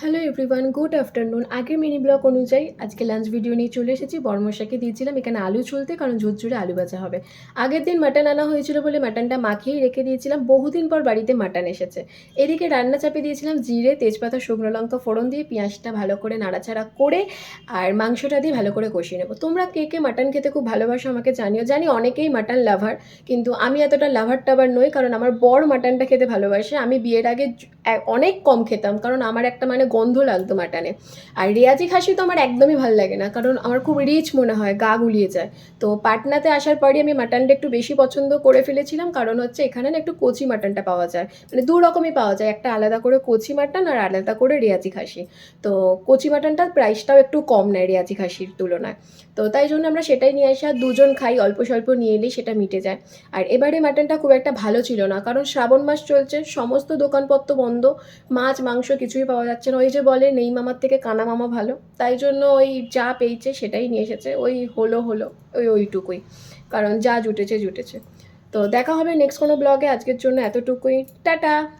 Hello everyone good afternoon আগের mini blog অনুযায়ী আজকে লাঞ্চ ভিডিও নিয়ে চলে এসেছি। বর্মশাকে দিয়েছিলাম, এখানে আলু চলতে কারণ ঝুরঝুরে আলু ভাজা হবে। আগের দিন মাটন আনা হয়েছিল বলে মাটনটা মাখিয়েই রেখে দিয়েছিলাম। বহুদিন পর বাড়িতে মাটন এসেছে। এদিকে রান্না চাপে দিয়েছিলাম জিরে, তেজপাতা, শুকনো লঙ্কা ফোড়ন দিয়ে পেঁয়াজটা ভালো করে নাড়াচাড়া করে আর মাংসটা দিয়ে ভালো করে কষিয়ে নেব। তোমরা কে কে মাটন খেতে খুব ভালোবাসো আমাকে জানিও। জানি অনেকেই মাটন লাভার কিন্তু আমি এতটা লাভার টাভার নই, কারণ আমার বর মাটনটা খেতে ভালোবাসে। আমি বিয়ের আগে অনেক কম খেতাম, কারণ আমার একটা মানে গন্ধ লাগতো মাটনে। আর রেয়াজি খাসি তো আমার একদমই ভালো লাগে না, কারণ আমার খুব রিচ মনে হয়, গা গুলিয়ে যায়। তো পাটনাতে আসার পরই আমি মাটনটা একটু বেশি পছন্দ করে ফেলেছিলাম, কারণ হচ্ছে এখানে না একটু কচি মাটনটা পাওয়া যায়। মানে দু রকমই পাওয়া যায়, একটা আলাদা করে কচি মাটন আর আলাদা করে রেয়াজি খাসি। তো কচি মাটনটার প্রাইসটাও একটু কম নেয় রেয়াজি খাসির তুলনায়। তো তাই জন্য আমরা সেটাই নিয়ে আসি আর দুজন খাই, অল্প স্বল্প নিয়ে এলেই সেটা মিটে যায়। আর এবারে মাটনটা খুব একটা ভালো ছিল না, কারণ শ্রাবণ মাস চলছে, সমস্ত দোকানপত্র বন্ধ মাছ, মাংস কিছুই পাওয়া যাচ্ছে না। ওই যে বলে, নেই মামার থেকে কানা মামা ভালো। তাই জন্য ওই যা পেয়েছে সেটাই নিয়ে এসেছে। ওই হলো হলো, ওই ওইটুকুই। কারণ যা জুটেছে জুটেছে। তো দেখা হবে নেক্সট কোনো ব্লগে আজকের জন্য এতটুকুই। টাটা!